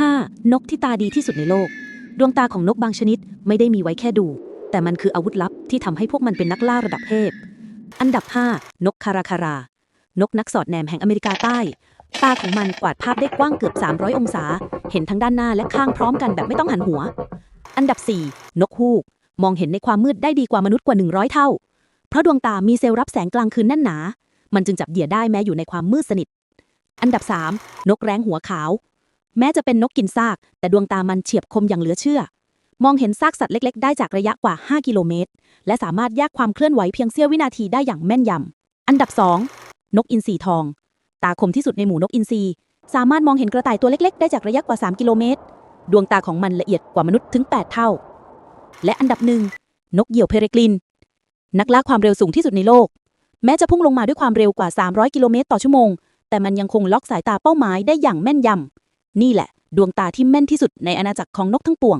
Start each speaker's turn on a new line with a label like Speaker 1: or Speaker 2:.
Speaker 1: 5. นกที่ตาดีที่สุดในโลก ดวงตาของนกบางชนิดไม่ได้มีไว้แค่ดู แต่มันคืออาวุธลับที่ทำให้พวกมันเป็นนักล่าระดับเทพ อันดับ 5 นกคาราคารานกนักสอดแนมแห่งอเมริกาใต้ ตาของมันกวาดภาพได้กว้างเกือบ 300 องศา เห็นทั้งด้านหน้าและข้างพร้อมกันแบบไม่ต้องหันหัว อันดับ 4 นกฮูก มองเห็นในความมืดได้ดีกว่ามนุษย์กว่า 100 เท่า เพราะดวงตามีเซลล์รับแสงกลางคืนแน่นหนา มันจึงจับเหยื่อได้แม้อยู่ในความมืดสนิท อันดับ 3 นกแร้งหัวขาว แม้จะเป็นนกกินซาก แต่ดวงตามันเฉียบคมอย่างเหลือเชื่อ มองเห็นซากสัตว์เล็ก ๆ ได้จากระยะกว่า 5 กิโลเมตร และสามารถแยกความเคลื่อนไหวเพียงเสี้ยววินาทีได้อย่างแม่นยำ อันดับ 2 นกอินทรีทอง ตาคมที่สุดในหมู่นกอินทรีสามารถมองเห็นกระต่ายตัวเล็ก ๆ ได้จากระยะกว่า 3 กิโลเมตร ดวงตาของมันละเอียดกว่ามนุษย์ถึง 8 เท่า และอันดับหนึ่งนกเหยี่ยวเพเรกลิน นักล่าความเร็วสูงที่สุดในโลก แม้จะพุ่งลงมาด้วยความเร็วกว่า 300 กิโลเมตรต่อชั่วโมง แต่มันยังคงล็อกสายตาเป้าหมายได้อย่างแม่นยำ นี่แหละ ดวงตาที่แม่นที่สุดในอาณาจักรของนกทั้งปวง